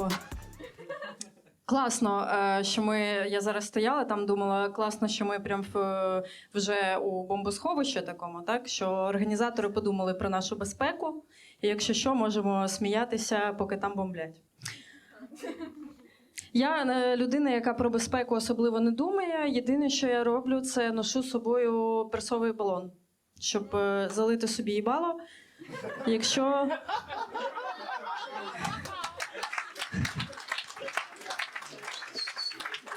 О. Класно, е, що ми. Я зараз стояла там, думала, класно, що ми прям в, вже у бомбосховищі такому, так що організатори подумали про нашу безпеку, і якщо що, можемо сміятися, поки там бомблять. Я е, людина, яка про безпеку особливо не думає. Єдине, що я роблю, це ношу з собою персовий балон, щоб е, залити собі їбало. Якщо.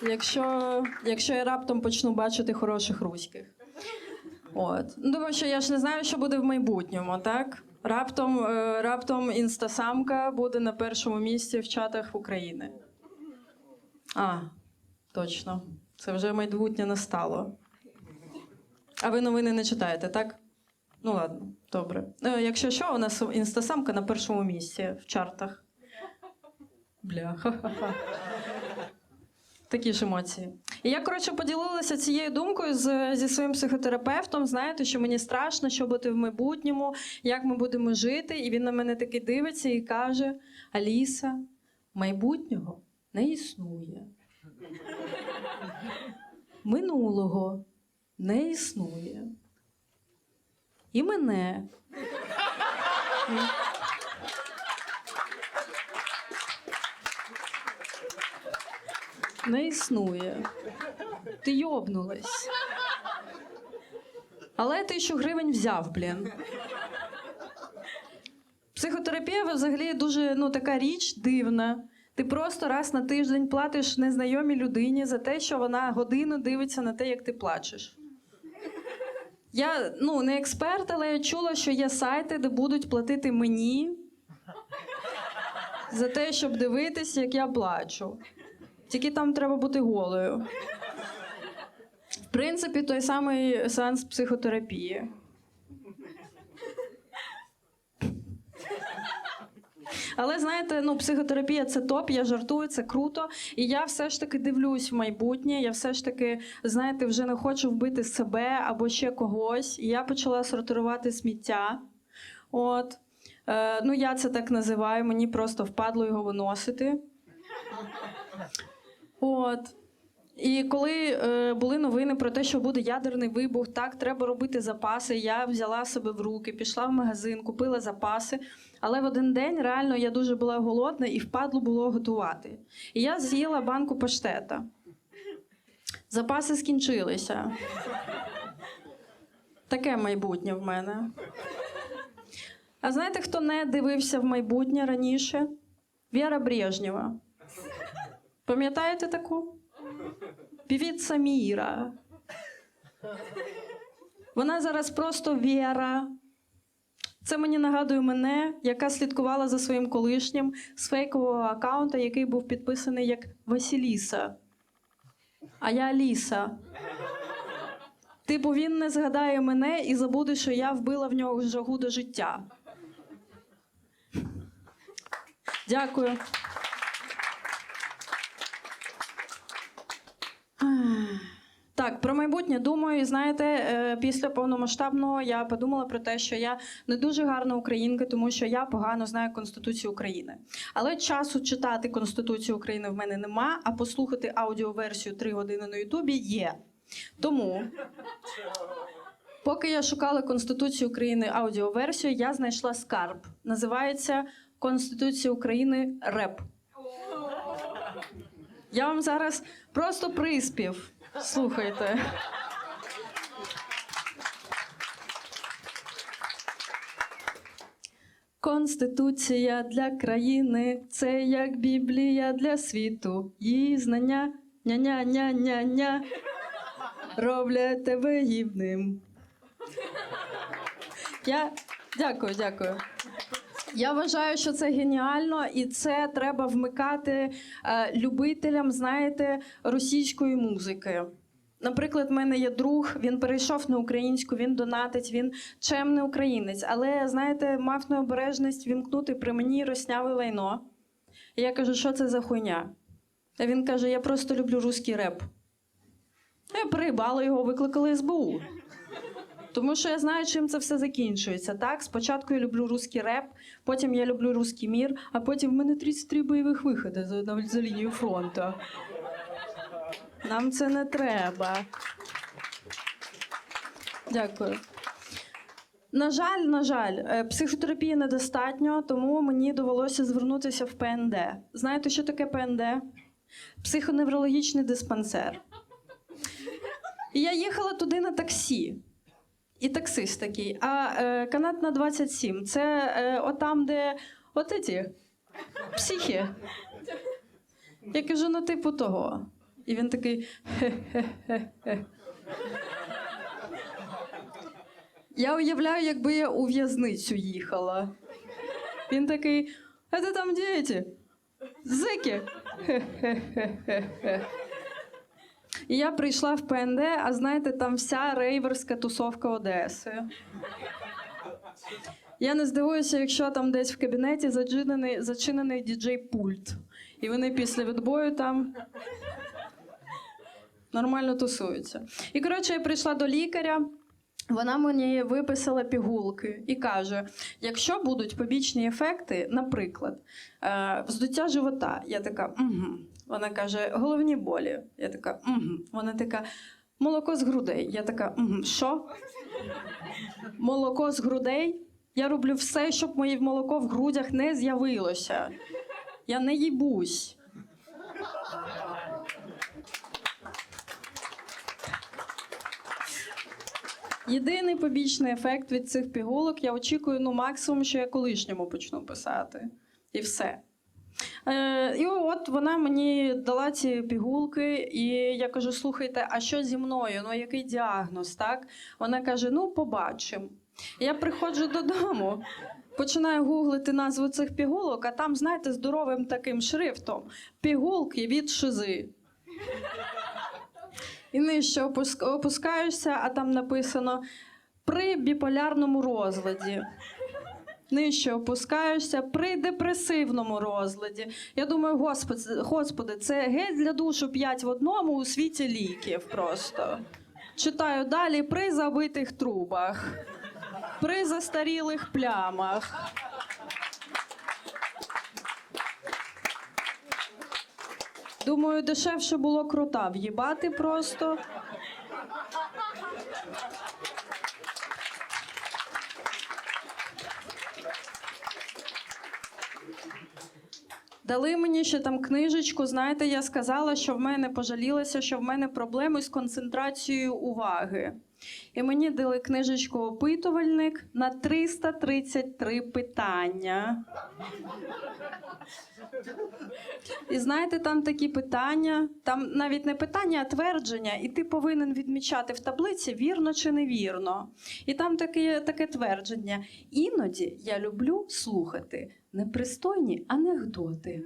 Якщо, якщо я раптом почну бачити хороших руських. От. Ну, Думаю, що я ж не знаю, що буде в майбутньому, так? Раптом, е, раптом інстасамка буде на першому місці в чатах України. А, точно. Це вже майбутнє настало. А ви новини не читаєте, так? Ну ладно, добре. Е, Якщо що, у нас інстасамка на першому місці в чартах. Бля, ха-ха-ха. Такі ж емоції. І я, коротше, поділилася цією думкою з, зі своїм психотерапевтом. Знаєте, що мені страшно, що буде в майбутньому, як ми будемо жити. І він на мене таки дивиться і каже: Аліса, майбутнього не існує. Минулого не існує. І мене. Не існує. Ти йобнулась. Але тисячу гривень взяв, блін. Психотерапія взагалі дуже ну, така річ дивна. Ти просто раз на тиждень платиш незнайомій людині за те, що вона годину дивиться на те, як ти плачеш. Я ну, не експерт, але я чула, що є сайти, де будуть платити мені за те, щоб дивитись, як я плачу. Тільки там треба бути голою. В принципі, той самий сеанс психотерапії. Але знаєте, ну психотерапія це топ, я жартую, це круто. І я все ж таки дивлюсь в майбутнє. Я все ж таки, знаєте, вже не хочу вбити себе або ще когось. І я почала сортувати сміття. От. Е, ну, я це так називаю, мені просто впадло його виносити. От. І коли е, були новини про те, що буде ядерний вибух, так треба робити запаси. Я взяла себе в руки, пішла в магазин, купила запаси. Але в один день реально я дуже була голодна і впадло було готувати. І я з'їла банку паштета. Запаси скінчилися. Таке майбутнє в мене. А знаєте, хто не дивився в майбутнє раніше? Віра Брежнєва. Пам'ятаєте таку? Півіця Міра. Вона зараз просто Віра. Це мені нагадує мене, яка слідкувала за своїм колишнім з фейкового аккаунта, який був підписаний як Василіса. А я Аліса. Типу, він не згадає мене і забуде, що я вбила в нього жагу до життя. Дякую. Так, про майбутнє думаю, знаєте, е, після повномасштабного я подумала про те, що я не дуже гарна українка, тому що я погано знаю Конституцію України. Але часу читати Конституцію України в мене нема, а послухати аудіоверсію 3 години на Ютубі є. Тому, поки я шукала Конституцію України аудіоверсію, я знайшла скарб. Називається Конституція України РЕП. Я вам зараз просто приспів. Слухайте. Конституція для країни це як Біблія для світу. Її знання ня-ня-ня-ня-ня роблять тебе гідним. Я дякую, дякую. Я вважаю, що це геніально, і це треба вмикати е, любителям, знаєте, російської музики. Наприклад, в мене є друг, він перейшов на українську, він донатить, він чемний українець, але знаєте, мав необережність вімкнути при мені росняве лайно. І я кажу, що це за хуйня? А він каже: Я просто люблю русський реп. Я переїбала його, викликали СБУ. Тому що я знаю, чим це все закінчується. Так, спочатку я люблю русський реп, потім я люблю русський мір, а потім в мене 33 бойових виходи за, за лінію фронту. Нам це не треба. Дякую. На жаль, на жаль, е, психотерапії недостатньо, тому мені довелося звернутися в ПНД. Знаєте, що таке ПНД? Психоневрологічний диспансер. І я їхала туди на таксі. І таксист такий. А е, канат на 27 це е, отам, де от ці психи. Я кажу, ну, типу того. І він такий. Хе-хе-хе. Я уявляю, якби я у в'язницю їхала. Він такий: а це там діти? Зики. Хе-хе-хе-хе. І я прийшла в ПНД, а знаєте, там вся рейверська тусовка Одеси. Я не здивуюся, якщо там десь в кабінеті зачинений, зачинений діджей-пульт. І вони після відбою там нормально тусуються. І коротше, я прийшла до лікаря. Вона мені виписала пігулки і каже: якщо будуть побічні ефекти, наприклад, е, вздуття живота, я така, угу. Вона каже, головні болі. Я така, угу. Вона така, молоко з грудей. Я така, угу. що? Молоко з грудей? Я роблю все, щоб моє молоко в грудях не з'явилося. Я не їбусь. Єдиний побічний ефект від цих пігулок я очікую ну, максимум, що я колишньому почну писати. І все. Е, і от вона мені дала ці пігулки, і я кажу: слухайте, а що зі мною? Ну, який діагноз? так? Вона каже: ну, побачимо. Я приходжу додому, починаю гуглити назву цих пігулок, а там, знаєте, здоровим таким шрифтом: пігулки від шизи. І нижче опуск- опускаєшся, а там написано при біполярному розладі. Нижче опускаєшся при депресивному розладі. Я думаю, господи, господи, це геть для душу п'ять в одному у світі ліків просто. Читаю далі при забитих трубах, при застарілих плямах. Думаю, дешевше було крута в'їбати просто. Дали мені ще там книжечку. Знаєте, я сказала, що в мене пожалілася, що в мене проблеми з концентрацією уваги. І мені дали книжечку опитувальник на 333 питання. І знаєте, там такі питання, там навіть не питання, а твердження, і ти повинен відмічати в таблиці, вірно чи невірно. І там таке, таке твердження. Іноді я люблю слухати непристойні анекдоти.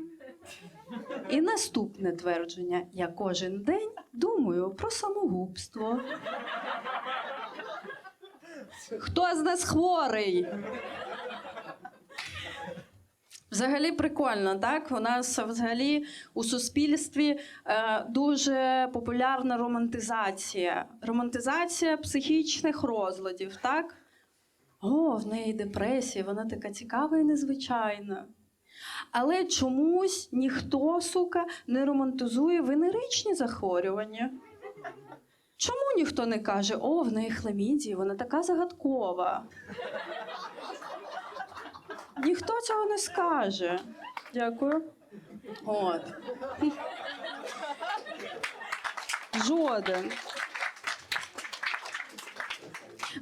І наступне твердження: я кожен день думаю про самогубство. Хто з нас хворий? Взагалі прикольно, так? У нас взагалі у суспільстві е, дуже популярна романтизація. Романтизація психічних розладів, так? О, в неї депресія, вона така цікава і незвичайна. Але чомусь ніхто, сука, не романтизує венеричні захворювання. Чому ніхто не каже, о, в неї хламідії, вона така загадкова. Ніхто цього не скаже. Дякую. От. Жоден.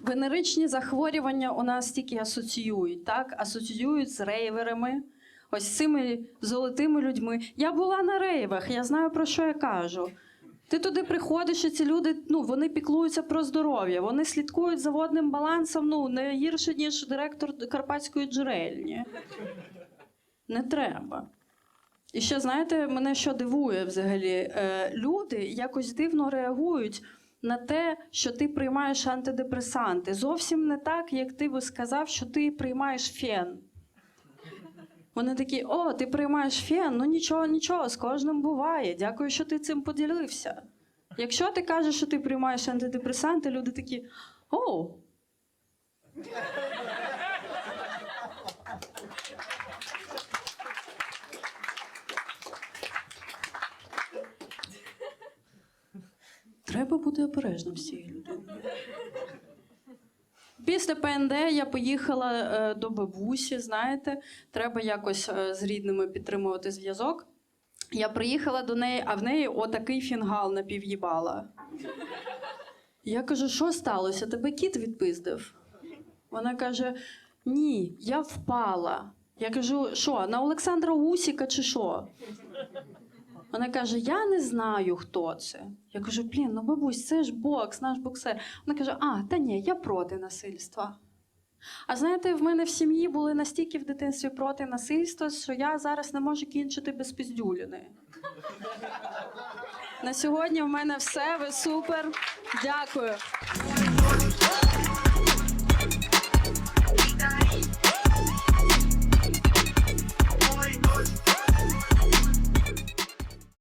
Венеричні захворювання у нас тільки асоціюють, так? Асоціюють з рейверами, ось цими золотими людьми. Я була на рейвах, я знаю про що я кажу. Ти туди приходиш, і ці люди ну, вони піклуються про здоров'я, вони слідкують за водним балансом ну, не гірше, ніж директор Карпатської джерельні. Не треба. І ще, знаєте, мене що дивує взагалі, е, люди якось дивно реагують на те, що ти приймаєш антидепресанти. Зовсім не так, як ти би сказав, що ти приймаєш фен. Вони такі: о, ти приймаєш фен, ну нічого, нічого, з кожним буває. Дякую, що ти цим поділився. Якщо ти кажеш, що ти приймаєш антидепресанти, люди такі: о, Треба бути обережним з цією людиною. Після ПНД я поїхала е, до бабусі, знаєте, треба якось е, з рідними підтримувати зв'язок. Я приїхала до неї, а в неї отакий фінгал напів'їбала. Я кажу, що сталося? Тебе кіт відпиздив? Вона каже: Ні, я впала. Я кажу, що, на Олександра Усіка чи що? Вона каже: Я не знаю, хто це. Я кажу, блін, ну бабусь, це ж бокс, наш боксер. Вона каже: А, та ні, я проти насильства. А знаєте, в мене в сім'ї були настільки в дитинстві проти насильства, що я зараз не можу кінчити без піздюліни. На сьогодні в мене все. Ви супер. Дякую.